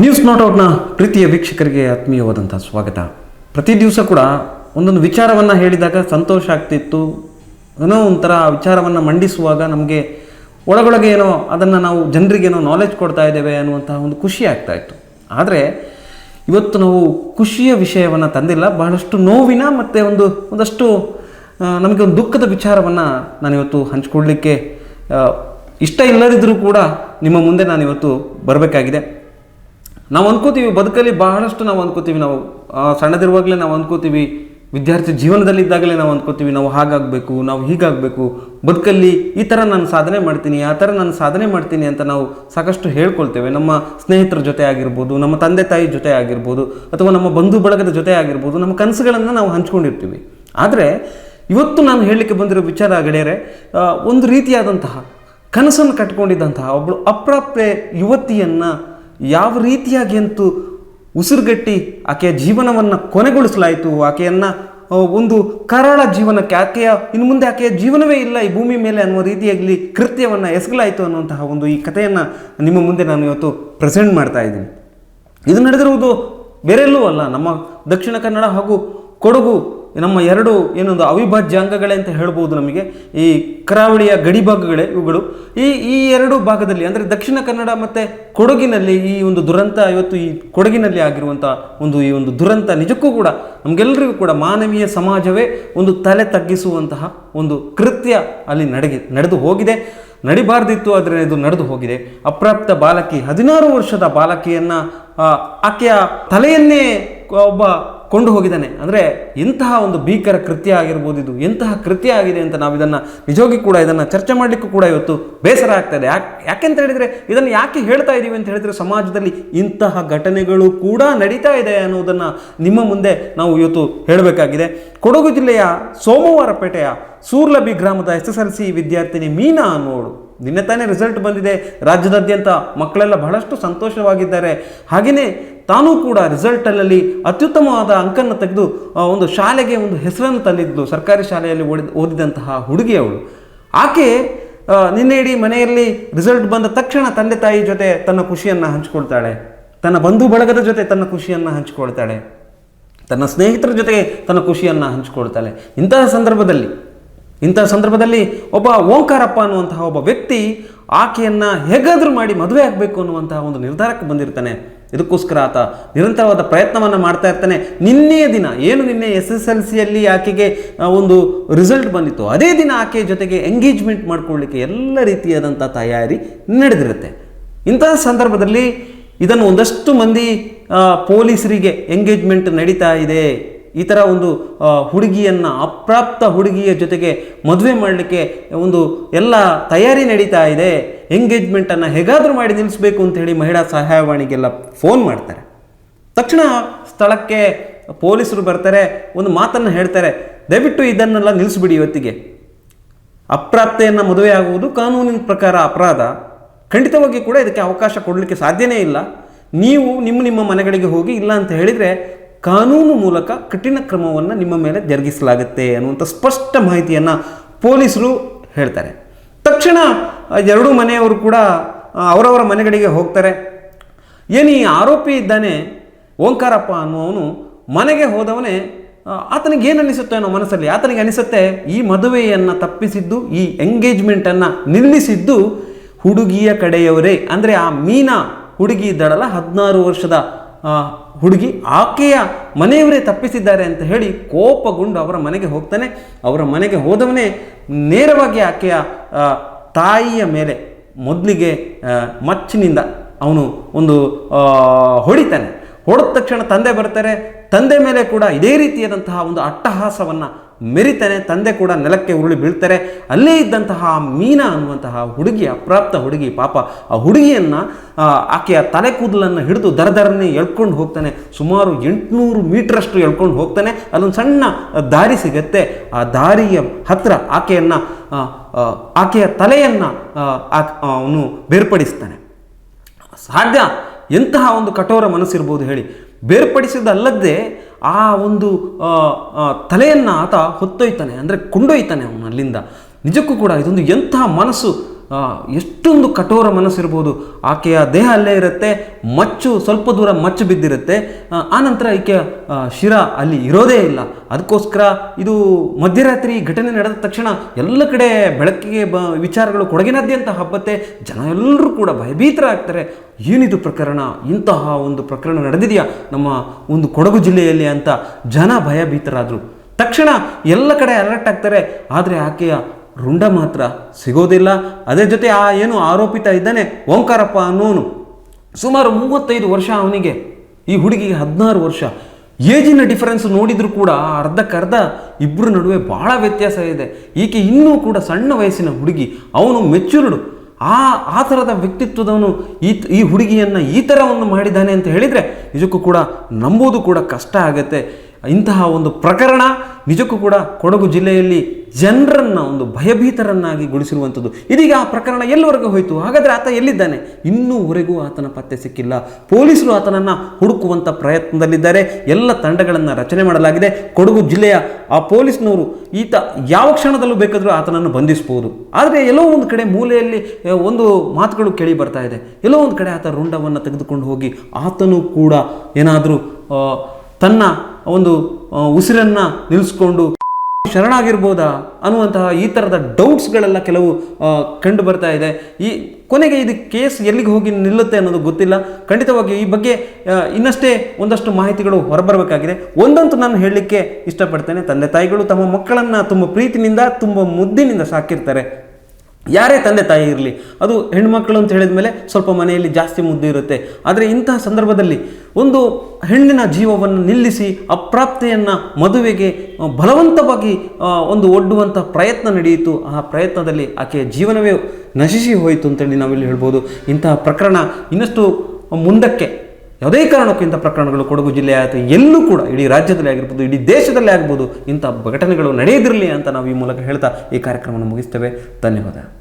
News ಔಟ್ನ ಪ್ರೀತಿಯ ವೀಕ್ಷಕರಿಗೆ ಆತ್ಮೀಯವಾದಂಥ ಸ್ವಾಗತ. ಪ್ರತಿ ದಿವಸ ಕೂಡ ಒಂದೊಂದು ವಿಚಾರವನ್ನು ಹೇಳಿದಾಗ ಸಂತೋಷ ಆಗ್ತಿತ್ತು. ಏನೋ ಒಂಥರ ವಿಚಾರವನ್ನು ಮಂಡಿಸುವಾಗ ನಮಗೆ ಒಳಗೊಳಗೆ ಏನೋ ಅದನ್ನು ನಾವು ಜನರಿಗೇನೋ ನಾಲೆಜ್ ಕೊಡ್ತಾ ಇದ್ದೇವೆ ಅನ್ನುವಂತಹ ಒಂದು ಖುಷಿ ಆಗ್ತಾ ಇತ್ತು. ಆದರೆ ಇವತ್ತು ನಾವು ಖುಷಿಯ ವಿಷಯವನ್ನು ತಂದಿಲ್ಲ. ಬಹಳಷ್ಟು ನೋವಿನ ಮತ್ತು ಒಂದು ಒಂದಷ್ಟು ನಮಗೆ ಒಂದು ದುಃಖದ ವಿಚಾರವನ್ನು ನಾನಿವತ್ತು ಇವತ್ತು ಆ, ಇಷ್ಟ ಇಲ್ಲದಿದ್ದರೂ ಕೂಡ ನಿಮ್ಮ ಮುಂದೆ ನಾನಿವತ್ತು ಬರಬೇಕಾಗಿದೆ. ನಾವು ಅನ್ಕೋತೀವಿ, ಬದುಕಲ್ಲಿ ಬಹಳಷ್ಟು ನಾವು ಅನ್ಕೋತೀವಿ. ನಾವು ಸಣ್ಣದಿರುವಾಗಲೇ ನಾವು ಅನ್ಕೋತೀವಿ, ವಿದ್ಯಾರ್ಥಿ ಜೀವನದಲ್ಲಿದ್ದಾಗಲೇ ನಾವು ಅನ್ಕೋತೀವಿ, ನಾವು ಹಾಗಾಗಬೇಕು, ನಾವು ಹೀಗಾಗಬೇಕು. ಬದುಕಲ್ಲಿ ಈ ಥರ ನಾನು ಸಾಧನೆ ಮಾಡ್ತೀನಿ, ಆ ಥರ ನಾನು ಸಾಧನೆ ಮಾಡ್ತೀನಿ ಅಂತ ನಾವು ಸಾಕಷ್ಟು ಹೇಳ್ಕೊಳ್ತೇವೆ. ನಮ್ಮ ಸ್ನೇಹಿತರ ಜೊತೆ ಆಗಿರ್ಬೋದು, ನಮ್ಮ ತಂದೆ ತಾಯಿ ಜೊತೆ ಆಗಿರ್ಬೋದು, ಅಥವಾ ನಮ್ಮ ಬಂಧು ಬಳಗದ ಜೊತೆ ಆಗಿರ್ಬೋದು, ನಮ್ಮ ಕನಸುಗಳನ್ನು ನಾವು ಹಂಚ್ಕೊಂಡಿರ್ತೀವಿ. ಆದರೆ, ಇವತ್ತು ನಾನು ಹೇಳಲಿಕ್ಕೆ ಬಂದಿರೋ ವಿಚಾರ ಗೆಳೆಯರೆ ಒಂದು ರೀತಿಯಾದಂತಹ ಕನಸನ್ನು ಕಟ್ಕೊಂಡಿದ್ದಂತಹ ಒಬ್ಬಳು ಅಪ್ರಾಪ್ಯ ಯುವತಿಯನ್ನು ಯಾವ ರೀತಿಯಾಗಿ ಅಂತೂ ಉಸಿರುಗಟ್ಟಿ ಆಕೆಯ ಜೀವನವನ್ನು ಕೊನೆಗೊಳಿಸಲಾಯಿತು. ಆಕೆಯನ್ನು ಒಂದು ಕರಾಳ ಜೀವನಕ್ಕೆ ಆಕೆಯ, ಇನ್ನು ಮುಂದೆ ಆಕೆಯ ಜೀವನವೇ ಇಲ್ಲ. ಈ ಭೂಮಿ ಮೇಲೆ ಅನ್ನುವ ರೀತಿಯಾಗಲಿ ಕೃತ್ಯವನ್ನು ಎಸಗಲಾಯಿತು ಅನ್ನುವಂತಹ ಒಂದು ಈ ಕಥೆಯನ್ನು ನಿಮ್ಮ ಮುಂದೆ ನಾನು ಇವತ್ತು ಪ್ರೆಸೆಂಟ್ ಮಾಡ್ತಾ ಇದ್ದೀನಿ. ಇದು ನಡೆದಿರುವುದು ಬೇರೆಲ್ಲೂ ಅಲ್ಲ. ನಮ್ಮ ದಕ್ಷಿಣ ಕನ್ನಡ ಹಾಗೂ ಕೊಡಗು ನಮ್ಮ ಎರಡು ಏನೊಂದು ಅವಿಭಾಜ್ಯ ಅಂಗಗಳೇ ಅಂತ ಹೇಳ್ಬೋದು ನಮಗೆ. ಈ ಕರಾವಳಿಯ ಗಡಿ ಭಾಗಗಳೇ ಇವುಗಳು. ಈ ಈ ಎರಡು ಭಾಗದಲ್ಲಿ ಅಂದರೆ ದಕ್ಷಿಣ ಕನ್ನಡ ಮತ್ತು ಕೊಡಗಿನಲ್ಲಿ ಈ ಒಂದು ದುರಂತ ಇವತ್ತು ಈ ಕೊಡಗಿನಲ್ಲಿ ಆಗಿರುವಂಥ ಒಂದು ಈ ಒಂದು ದುರಂತ ನಿಜಕ್ಕೂ ಕೂಡ ನಮಗೆಲ್ಲರಿಗೂ ಕೂಡ ಮಾನವೀಯ ಸಮಾಜವೇ ಒಂದು ತಲೆ ತಗ್ಗಿಸುವಂತಹ ಒಂದು ಕೃತ್ಯ ಅಲ್ಲಿ ನಡೆಗೆ, ನಡೆದು ಹೋಗಿದೆ. ನಡಿಬಾರ್ದಿತ್ತು ಆದರೆ ಇದು ನಡೆದು ಹೋಗಿದೆ. ಅಪ್ರಾಪ್ತ ಬಾಲಕಿ, ಹದಿನಾರು ವರ್ಷದ ಬಾಲಕಿಯನ್ನು ಆಕೆಯ ತಲೆಯನ್ನೇ ಒಬ್ಬ ಕೊಂಡು ಹೋಗಿದ್ದಾನೆ. ಅಂದರೆ ಇಂತಹ ಒಂದು ಭೀಕರ ಕೃತ್ಯ ಆಗಿರ್ಬೋದು ಇದು. ಎಂತಹ ಕೃತ್ಯ ಆಗಿದೆ ಅಂತ ನಾವು ಇದನ್ನು ನಿಜವಾಗಿ ಕೂಡ ಇದನ್ನು ಚರ್ಚೆ ಮಾಡಲಿಕ್ಕೂ ಕೂಡ ಇವತ್ತು ಬೇಸರ ಆಗ್ತದೆ ಯಾಕೆ ಯಾಕೆಂತ ಹೇಳಿದರೆ ಇದನ್ನು ಯಾಕೆ ಹೇಳ್ತಾ ಇದ್ದೀವಿ ಅಂತ ಹೇಳಿದರೆ ಸಮಾಜದಲ್ಲಿ ಇಂತಹ ಘಟನೆಗಳು ಕೂಡ ನಡೀತಾ ಇದೆ ಅನ್ನೋದನ್ನು ನಿಮ್ಮ ಮುಂದೆ ನಾವು ಇವತ್ತು ಹೇಳಬೇಕಾಗಿದೆ. ಕೊಡಗು ಜಿಲ್ಲೆಯ ಸೋಮವಾರಪೇಟೆಯ ಸೂರ್ಲಬಿ ಗ್ರಾಮದ ಎಸ್ ಎಸ್ ಎಲ್ ಸಿ ವಿದ್ಯಾರ್ಥಿನಿ ಮೀನಾ ಅನ್ನೋಳು ನಿನ್ನೆ ತಾನೇ ರಿಸಲ್ಟ್ ಬಂದಿದೆ. ರಾಜ್ಯದಾದ್ಯಂತ ಮಕ್ಕಳೆಲ್ಲ ಬಹಳಷ್ಟು ಸಂತೋಷವಾಗಿದ್ದಾರೆ. ಹಾಗೆಯೇ ತಾನೂ ಕೂಡ ರಿಸಲ್ಟಲ್ಲಿ ಅತ್ಯುತ್ತಮವಾದ ಅಂಕನ್ನು ತೆಗೆದು ಒಂದು ಶಾಲೆಗೆ ಒಂದು ಹೆಸರನ್ನು ತಂದಿದ್ಲು. ಸರ್ಕಾರಿ ಶಾಲೆಯಲ್ಲಿ ಓಡಿದ ಓದಿದಂತಹ ಹುಡುಗಿ ಅವಳು. ಆಕೆ ನಿನ್ನೆ ಇಡೀ ಮನೆಯಲ್ಲಿ ರಿಸಲ್ಟ್ ಬಂದ ತಕ್ಷಣ ತಂದೆ ತಾಯಿ ಜೊತೆ ತನ್ನ ಖುಷಿಯನ್ನು ಹಂಚಿಕೊಳ್ತಾಳೆ. ತನ್ನ ಬಂಧು ಬಳಗದ ಜೊತೆ ತನ್ನ ಖುಷಿಯನ್ನು ಹಂಚಿಕೊಳ್ತಾಳೆ. ತನ್ನ ಸ್ನೇಹಿತರ ಜೊತೆಗೆ ತನ್ನ ಖುಷಿಯನ್ನು ಹಂಚಿಕೊಳ್ತಾಳೆ. ಇಂತಹ ಸಂದರ್ಭದಲ್ಲಿ ಇಂತಹ ಸಂದರ್ಭದಲ್ಲಿ ಒಬ್ಬ ಓಂಕಾರಪ್ಪ ಅನ್ನುವಂತಹ ಒಬ್ಬ ವ್ಯಕ್ತಿ ಆಕೆಯನ್ನು ಹೇಗಾದರೂ ಮಾಡಿ ಮದುವೆ ಆಗಬೇಕು ಅನ್ನುವಂತಹ ಒಂದು ನಿರ್ಧಾರಕ್ಕೆ ಬಂದಿರ್ತಾನೆ. ಇದಕ್ಕೋಸ್ಕರ ಆತ ನಿರಂತರವಾದ ಪ್ರಯತ್ನವನ್ನು ಮಾಡ್ತಾ ಇರ್ತಾನೆ. ನಿನ್ನೆಯ ದಿನ, ಏನು ನಿನ್ನೆ ಎಸ್ ಎಸ್ ಎಲ್ ಸಿಯಲ್ಲಿ ಆಕೆಗೆ ಒಂದು ರಿಸಲ್ಟ್ ಬಂದಿತ್ತು. ಅದೇ ದಿನ ಆಕೆಯ ಜೊತೆಗೆ ಎಂಗೇಜ್ಮೆಂಟ್ ಮಾಡಿಕೊಳ್ಳಿಕ್ಕೆ ಎಲ್ಲ ರೀತಿಯಾದಂಥ ತಯಾರಿ ನಡೆದಿರುತ್ತೆ. ಇಂತಹ ಸಂದರ್ಭದಲ್ಲಿ ಇದನ್ನು ಒಂದಷ್ಟು ಮಂದಿ ಪೊಲೀಸರಿಗೆ ಎಂಗೇಜ್ಮೆಂಟ್ ನಡೀತಾ ಇದೆ. ಈ ಥರ ಒಂದು ಹುಡುಗಿಯನ್ನು, ಅಪ್ರಾಪ್ತ ಹುಡುಗಿಯ ಜೊತೆಗೆ ಮದುವೆ ಮಾಡಲಿಕ್ಕೆ ಒಂದು ಎಲ್ಲ ತಯಾರಿ ನಡೀತಾ ಇದೆ. ಎಂಗೇಜ್ಮೆಂಟನ್ನು ಹೇಗಾದರೂ ಮಾಡಿ ನಿಲ್ಲಿಸಬೇಕು ಅಂತ ಹೇಳಿ ಮಹಿಳಾ ಸಹಾಯವಾಣಿಗೆಲ್ಲ ಫೋನ್ ಮಾಡ್ತಾರೆ. ತಕ್ಷಣ ಸ್ಥಳಕ್ಕೆ ಪೊಲೀಸರು ಬರ್ತಾರೆ, ಒಂದು ಮಾತನ್ನು ಹೇಳ್ತಾರೆ. ದಯವಿಟ್ಟು ಇದನ್ನೆಲ್ಲ ನಿಲ್ಲಿಸ್ಬಿಡಿ ಇವತ್ತಿಗೆ. ಅಪ್ರಾಪ್ತೆಯನ್ನು ಮದುವೆ ಆಗುವುದು ಕಾನೂನಿನ ಪ್ರಕಾರ ಅಪರಾಧ. ಖಂಡಿತವಾಗಿ ಕೂಡ ಇದಕ್ಕೆ ಅವಕಾಶ ಕೊಡಲಿಕ್ಕೆ ಸಾಧ್ಯನೇ ಇಲ್ಲ. ನೀವು ನಿಮ್ಮ ನಿಮ್ಮ ಮನೆಗಳಿಗೆ ಹೋಗಿ ಇಲ್ಲ ಅಂತ ಹೇಳಿದರೆ ಕಾನೂನು ಮೂಲಕ ಕಠಿಣ ಕ್ರಮವನ್ನು ನಿಮ್ಮ ಮೇಲೆ ಜರುಗಿಸಲಾಗುತ್ತೆ ಅನ್ನುವಂಥ ಸ್ಪಷ್ಟ ಮಾಹಿತಿಯನ್ನು ಪೊಲೀಸರು ಹೇಳ್ತಾರೆ. ತಕ್ಷಣ ಎರಡೂ ಮನೆಯವರು ಕೂಡ ಅವರವರ ಮನೆಗಳಿಗೆ ಹೋಗ್ತಾರೆ. ಏನು ಈ ಆರೋಪಿ ಇದ್ದಾನೆ, ಓಂಕಾರಪ್ಪ ಅನ್ನುವನು ಮನೆಗೆ ಹೋದವನೇ ಆತನಿಗೆ ಏನು ಅನಿಸುತ್ತೆ ಅನ್ನೋ ಮನಸ್ಸಲ್ಲಿ, ಆತನಿಗೆ ಅನಿಸುತ್ತೆ ಈ ಮದುವೆಯನ್ನು ತಪ್ಪಿಸಿದ್ದು, ಈ ಎಂಗೇಜ್ಮೆಂಟನ್ನು ನಿಲ್ಲಿಸಿದ್ದು ಹುಡುಗಿಯ ಕಡೆಯವರೇ. ಅಂದರೆ ಆ ಮೀನಾ ಹುಡುಗಿ ಇದ್ದಾಳಲ್ಲ, ಹದಿನಾರು ವರ್ಷದ ಹುಡುಗಿ ಆಕೆಯ ಮನೆಯವರೇ ತಪ್ಪಿಸಿದ್ದಾರೆ ಅಂತ ಹೇಳಿ ಕೋಪಗೊಂಡು ಅವರ ಮನೆಗೆ ಹೋಗ್ತಾನೆ. ಅವರ ಮನೆಗೆ ಹೋದವನೇ ನೇರವಾಗಿ ಆಕೆಯ ತಾಯಿಯ ಮೇಲೆ ಮೊದಲಿಗೆ ಮಚ್ಚಿನಿಂದ ಅವನು ಒಂದು ಹೊಡಿತಾನೆ. ಹೊಡೆದ ತಕ್ಷಣ ತಂದೆ ಬರ್ತಾರೆ. ತಂದೆ ಮೇಲೆ ಕೂಡ ಇದೇ ರೀತಿಯಾದಂತಹ ಒಂದು ಅಟ್ಟಹಾಸವನ್ನು ಮೆರಿತಾನೆ ತಂದೆ ಕೂಡ ನೆಲಕ್ಕೆ ಉರುಳಿ ಬೀಳ್ತಾರೆ. ಅಲ್ಲೇ ಇದ್ದಂತಹ ಮೀನಾ ಅನ್ನುವಂತಹ ಹುಡುಗಿ ಅಪ್ರಾಪ್ತ ಹುಡುಗಿ, ಪಾಪ ಆ ಹುಡುಗಿಯನ್ನು ಆಕೆಯ ತಲೆ ಕೂದಲನ್ನು ಹಿಡಿದು ದರದರನ್ನೇ ಎಳ್ಕೊಂಡು ಹೋಗ್ತಾನೆ. ಸುಮಾರು ಎಂಟುನೂರು ಮೀಟ್ರಷ್ಟು ಎಳ್ಕೊಂಡು ಹೋಗ್ತಾನೆ. ಅಲ್ಲೊಂದು ಸಣ್ಣ ದಾರಿ ಸಿಗತ್ತೆ. ಆ ದಾರಿಯ ಹತ್ರ ಆಕೆಯನ್ನು ಆಕೆಯ ತಲೆಯನ್ನು ಅವನು ಬೇರ್ಪಡಿಸ್ತಾನೆ. ಸಾಧ್ಯ? ಎಂತಹ ಒಂದು ಕಠೋರ ಮನಸ್ಸಿರ್ಬೋದು ಹೇಳಿ. ಬೇರ್ಪಡಿಸಿದಲ್ಲದೆ ಆ ಒಂದು ತಲೆಯನ್ನು ಆತ ಹೊತ್ತೊಯ್ತಾನೆ, ಅಂದರೆ ಕೊಂಡೊಯ್ತಾನೆ ಅವನು ಅಲ್ಲಿಂದ ನಿಜಕ್ಕೂ ಕೂಡ ಇದೊಂದು ಎಂಥ ಮನಸ್ಸು ಎಷ್ಟೊಂದು ಕಠೋರ ಮನಸ್ಸಿರ್ಬೋದು. ಆಕೆಯ ದೇಹ ಅಲ್ಲೇ ಇರುತ್ತೆ ಮಚ್ಚು ಸ್ವಲ್ಪ ದೂರ ಮಚ್ಚು ಬಿದ್ದಿರುತ್ತೆ. ಆ, ಆನಂತರ ಈಕೆಯ ಶಿರ ಅಲ್ಲಿ ಇರೋದೇ ಇಲ್ಲ. ಅದಕ್ಕೋಸ್ಕರ ಇದು ಮಧ್ಯರಾತ್ರಿ ಘಟನೆ ನಡೆದ ತಕ್ಷಣ ಎಲ್ಲ ಕಡೆ ಬೆಳಕಿಗೆ ಬ ವಿಚಾರಗಳು ಕೊಡಗಿನಾದ್ಯಂತ ಹಬ್ಬತ್ತೆ. ಜನ ಎಲ್ಲರೂ ಕೂಡ ಭಯಭೀತರಾಗ್ತಾರೆ. ಏನಿದು ಪ್ರಕರಣ? ಇಂತಹ ಒಂದು ಪ್ರಕರಣ ನಡೆದಿದೆಯಾ? ನಮ್ಮ ಒಂದು ಕೊಡಗು ಜಿಲ್ಲೆಯಲ್ಲಿ ಅಂತ ಜನ ಭಯಭೀತರಾದರು. ತಕ್ಷಣ ಎಲ್ಲ ಕಡೆ ಅಲರ್ಟ್ ಆಗ್ತಾರೆ. ಆದರೆ ಆಕೆಯ ರುಂಡ ಮಾತ್ರ ಸಿಗೋದಿಲ್ಲ. ಅದೇ ಜೊತೆ ಆ ಏನು ಆರೋಪಿತ ಇದ್ದಾನೆ ಓಂಕಾರಪ್ಪ ಅನ್ನೋನು ಸುಮಾರು ಮೂವತ್ತೈದು ವರ್ಷ ಅವನಿಗೆ, ಈ ಹುಡುಗಿಗೆ ಹದಿನಾರು ವರ್ಷ. ಏಜಿನ ಡಿಫರೆನ್ಸ್ ನೋಡಿದರೂ ಕೂಡ ಅರ್ಧಕ್ಕರ್ಧ ಇಬ್ಬರ ನಡುವೆ ಭಾಳ ವ್ಯತ್ಯಾಸ ಇದೆ. ಈಕೆ ಇನ್ನೂ ಕೂಡ ಸಣ್ಣ ವಯಸ್ಸಿನ ಹುಡುಗಿ, ಅವನು ಮೆಚ್ಯೂರ್ಡ್ ಆ ಆ ಥರದ ವ್ಯಕ್ತಿತ್ವದವನು ಈ ಈ ಹುಡುಗಿಯನ್ನು ಈ ಥರವನ್ನು ಮಾಡಿದ್ದಾನೆ ಅಂತ ಹೇಳಿದರೆ ನಿಜಕ್ಕೂ ಕೂಡ ನಂಬೋದು ಕೂಡ ಕಷ್ಟ ಆಗುತ್ತೆ. ಇಂತಹ ಒಂದು ಪ್ರಕರಣ ನಿಜಕ್ಕೂ ಕೂಡ ಕೊಡಗು ಜಿಲ್ಲೆಯಲ್ಲಿ ಜನರನ್ನು ಒಂದು ಭಯಭೀತರನ್ನಾಗಿ ಗೊಳಿಸಿರುವಂಥದ್ದು ಇದೀಗ ಆ ಪ್ರಕರಣ ಎಲ್ಲಿವರೆಗೂ ಹೋಯಿತು. ಹಾಗಾದರೆ ಆತ ಎಲ್ಲಿದ್ದಾನೆ? ಇನ್ನೂವರೆಗೂ ಆತನ ಪತ್ತೆ ಸಿಕ್ಕಿಲ್ಲ. ಪೊಲೀಸರು ಆತನನ್ನು ಹುಡುಕುವಂಥ ಪ್ರಯತ್ನದಲ್ಲಿದ್ದಾರೆ. ಎಲ್ಲ ತಂಡಗಳನ್ನು ರಚನೆ ಮಾಡಲಾಗಿದೆ. ಕೊಡಗು ಜಿಲ್ಲೆಯ ಆ ಪೊಲೀಸ್ನವರು ಈತ ಯಾವ ಕ್ಷಣದಲ್ಲೂ ಬೇಕಾದರೂ ಆತನನ್ನು ಬಂಧಿಸಬಹುದು ಆದರೆ ಎಲ್ಲೋ ಒಂದು ಕಡೆ ಮೂಲೆಯಲ್ಲಿ ಒಂದು ಮಾತುಗಳು ಕೇಳಿ ಬರ್ತಾ ಇದೆ. ಎಲ್ಲೋ ಒಂದು ಕಡೆ ಆತ ರುಂಡವನ್ನು ತೆಗೆದುಕೊಂಡು ಹೋಗಿ ಆತನು ಕೂಡ ಏನಾದರೂ ತನ್ನ ಒಂದು ಉಸಿರನ್ನು ನಿಲ್ಲಿಸ್ಕೊಂಡು ಶರಣಾಗಿರ್ಬೋದಾ ಅನ್ನುವಂತಹ ಈ ಥರದ ಡೌಟ್ಸ್ಗಳೆಲ್ಲ ಕೆಲವು ಕಂಡು ಬರ್ತಾ ಇದೆ. ಈ ಕೊನೆಗೆ ಇದು ಕೇಸ್ ಎಲ್ಲಿಗೆ ಹೋಗಿ ನಿಲ್ಲುತ್ತೆ ಅನ್ನೋದು ಗೊತ್ತಿಲ್ಲ. ಖಂಡಿತವಾಗಿ ಈ ಬಗ್ಗೆ ಇನ್ನಷ್ಟೇ ಒಂದಷ್ಟು ಮಾಹಿತಿಗಳು ಹೊರಬರಬೇಕಾಗಿದೆ. ಒಂದಂತೂ ನಾನು ಹೇಳಲಿಕ್ಕೆ ಇಷ್ಟಪಡ್ತೇನೆ. ತಂದೆ ತಾಯಿಗಳು ತಮ್ಮ ಮಕ್ಕಳನ್ನು ತುಂಬ ಪ್ರೀತಿನಿಂದ, ತುಂಬ ಮುದ್ದಿನಿಂದ ಸಾಕಿರ್ತಾರೆ. ಯಾರೇ ತಂದೆ ತಾಯಿ ಇರಲಿ, ಅದು ಹೆಣ್ಮಕ್ಳು ಅಂತ ಹೇಳಿದ ಮೇಲೆ ಸ್ವಲ್ಪ ಮನೆಯಲ್ಲಿ ಜಾಸ್ತಿ ಮುದ್ದು ಇರುತ್ತೆ. ಆದರೆ ಇಂತಹ ಸಂದರ್ಭದಲ್ಲಿ ಒಂದು ಹೆಣ್ಣಿನ ಜೀವವನ್ನು ನಿಲ್ಲಿಸಿ, ಅಪ್ರಾಪ್ತೆಯನ್ನು ಮದುವೆಗೆ ಬಲವಂತವಾಗಿ ಒಂದು ಒಡ್ಡುವಂಥ ಪ್ರಯತ್ನ ನಡೆಯಿತು. ಆ ಪ್ರಯತ್ನದಲ್ಲಿ ಆಕೆಯ ಜೀವನವೇ ನಶಿಸಿ ಹೋಯಿತು ಅಂತೇಳಿ ನಾವಿಲ್ಲಿ ಹೇಳ್ಬೋದು. ಇಂತಹ ಪ್ರಕರಣ ಇನ್ನಷ್ಟು ಮುಂದಕ್ಕೆ ಯಾವುದೇ ಕಾರಣಕ್ಕೂ ಇಂಥ ಪ್ರಕರಣಗಳು ಕೊಡಗು ಜಿಲ್ಲೆ ಆಯಿತು, ಎಲ್ಲೂ ಕೂಡ, ಇಡೀ ರಾಜ್ಯದಲ್ಲಿ ಆಗಿರ್ಬೋದು, ಇಡೀ ದೇಶದಲ್ಲೇ ಆಗ್ಬೋದು ಇಂಥ ಘಟನೆಗಳು ನಡೆಯದಿರಲಿ ಅಂತ ನಾವು ಈ ಮೂಲಕ ಹೇಳ್ತಾ ಈ ಕಾರ್ಯಕ್ರಮವನ್ನು ಮುಗಿಸ್ತೇವೆ. ಧನ್ಯವಾದ.